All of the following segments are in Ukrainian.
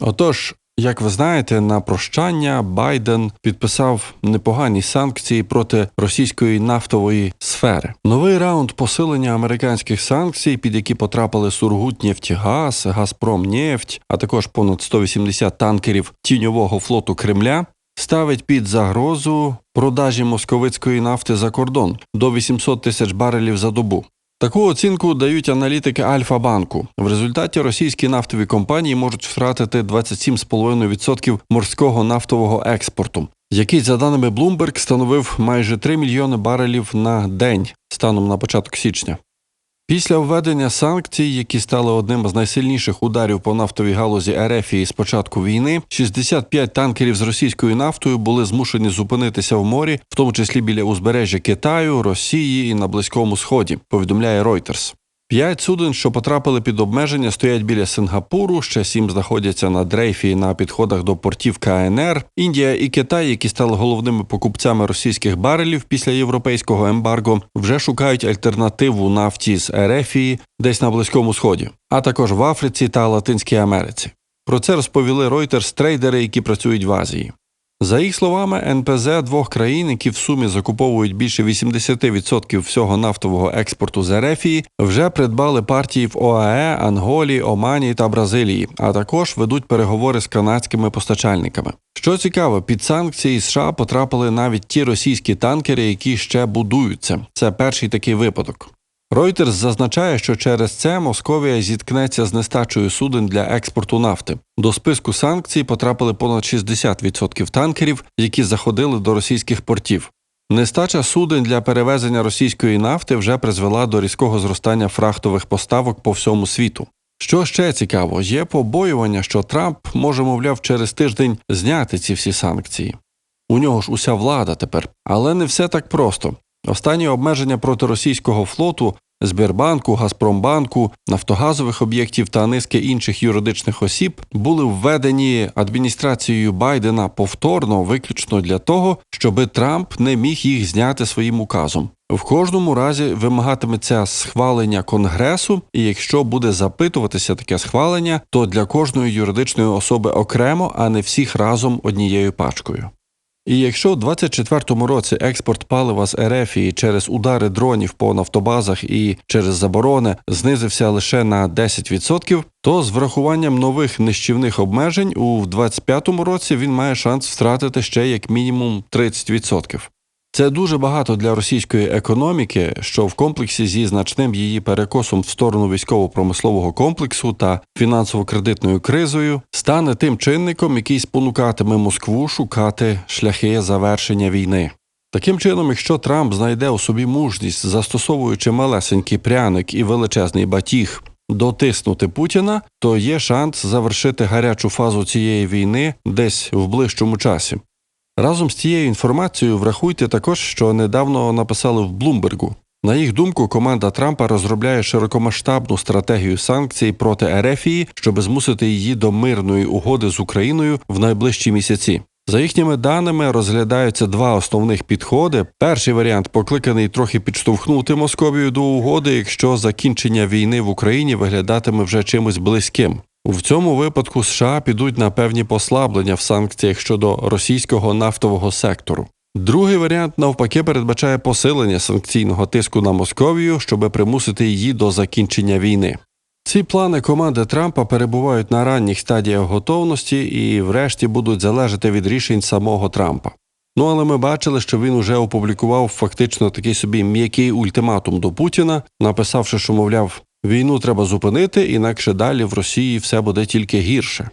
Отож, як ви знаєте, на прощання Байден підписав непогані санкції проти російської нафтової сфери. Новий раунд посилення американських санкцій, під які потрапили Сургутнефтьгаз, Газпромнефть, а також понад 180 танкерів тіньового флоту Кремля. Ставить під загрозу продажі московицької нафти за кордон до 800 тисяч барелів за добу. Таку оцінку дають аналітики Альфа-банку. В результаті російські нафтові компанії можуть втратити 27,5% морського нафтового експорту, який, за даними Bloomberg, становив майже 3 мільйони барелів на день станом на початок січня. Після введення санкцій, які стали одним з найсильніших ударів по нафтовій галузі РФ з початку війни, 65 танкерів з російською нафтою були змушені зупинитися в морі, в тому числі біля узбережжя Китаю, Росії і на Близькому Сході. Повідомляє Reuters. П'ять суден, що потрапили під обмеження, стоять біля Сингапуру. Ще сім знаходяться на дрейфі на підходах до портів КНР. Індія і Китай, які стали головними покупцями російських барелів після європейського ембарго, вже шукають альтернативу нафті з Ерефії десь на близькому сході, а також в Африці та Латинській Америці. Про це розповіли Reuters трейдери, які працюють в Азії. За їх словами, НПЗ двох країн, які в сумі закуповують більше 80% всього нафтового експорту з Ерефії, вже придбали партії в ОАЕ, Анголі, Омані та Бразилії, а також ведуть переговори з канадськими постачальниками. Що цікаво, під санкції США потрапили навіть ті російські танкери, які ще будуються. Це перший такий випадок. Reuters зазначає, що через це Московія зіткнеться з нестачею суден для експорту нафти. До списку санкцій потрапили понад 60% танкерів, які заходили до російських портів. Нестача суден для перевезення російської нафти вже призвела до різкого зростання фрахтових поставок по всьому світу. Що ще цікаво, є побоювання, що Трамп може, мовляв, через тиждень зняти ці всі санкції. У нього ж уся влада тепер, але не все так просто. Останні обмеження проти російського флоту, Збірбанку, Газпромбанку, нафтогазових об'єктів та низки інших юридичних осіб були введені адміністрацією Байдена повторно, виключно для того, щоби Трамп не міг їх зняти своїм указом. В кожному разі вимагатиметься схвалення конгресу, і якщо буде запитуватися таке схвалення, то для кожної юридичної особи окремо, а не всіх разом однією пачкою. І якщо у 2024 році експорт палива з Ерефії через удари дронів по нафтобазах і через заборони знизився лише на 10%, то з врахуванням нових нищівних обмежень у 2025 році він має шанс втратити ще як мінімум 30%. Це дуже багато для російської економіки, що в комплексі зі значним її перекосом в сторону військово-промислового комплексу та фінансово-кредитною кризою стане тим чинником, який спонукатиме Москву шукати шляхи завершення війни. Таким чином, якщо Трамп знайде у собі мужність, застосовуючи малесенький пряник і величезний батіг, дотиснути Путіна, то є шанс завершити гарячу фазу цієї війни десь в ближчому часі. Разом з цією інформацією врахуйте також, що недавно написали в Блумбергу. На їх думку, команда Трампа розробляє широкомасштабну стратегію санкцій проти Ерефії, щоб змусити її до мирної угоди з Україною в найближчі місяці. За їхніми даними розглядаються два основних підходи. Перший варіант покликаний трохи підштовхнути Московію до угоди, якщо закінчення війни в Україні виглядатиме вже чимось близьким. В цьому випадку США підуть на певні послаблення в санкціях щодо російського нафтового сектору. Другий варіант навпаки передбачає посилення санкційного тиску на Московію, щоб примусити її до закінчення війни. Ці плани команди Трампа перебувають на ранніх стадіях готовності і, врешті, будуть залежати від рішень самого Трампа. Ну але ми бачили, що він уже опублікував фактично такий собі м'який ультиматум до Путіна, написавши, що мовляв, Війну треба зупинити, інакше далі в Росії все буде тільки гірше.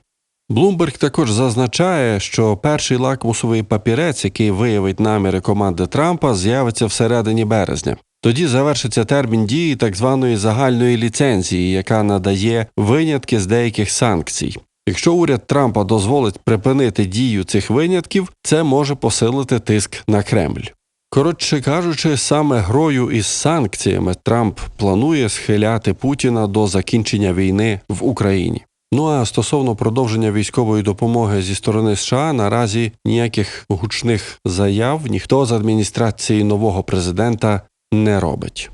Блумберг також зазначає, що перший лакмусовий папірець, який виявить наміри команди Трампа, з'явиться всередині березня. Тоді завершиться термін дії так званої загальної ліцензії, яка надає винятки з деяких санкцій. Якщо уряд Трампа дозволить припинити дію цих винятків, це може посилити тиск на Кремль. Коротше кажучи, саме грою із санкціями Трамп планує схиляти Путіна до закінчення війни в Україні. Ну а стосовно продовження військової допомоги зі сторони США наразі ніяких гучних заяв ніхто з адміністрації нового президента не робить.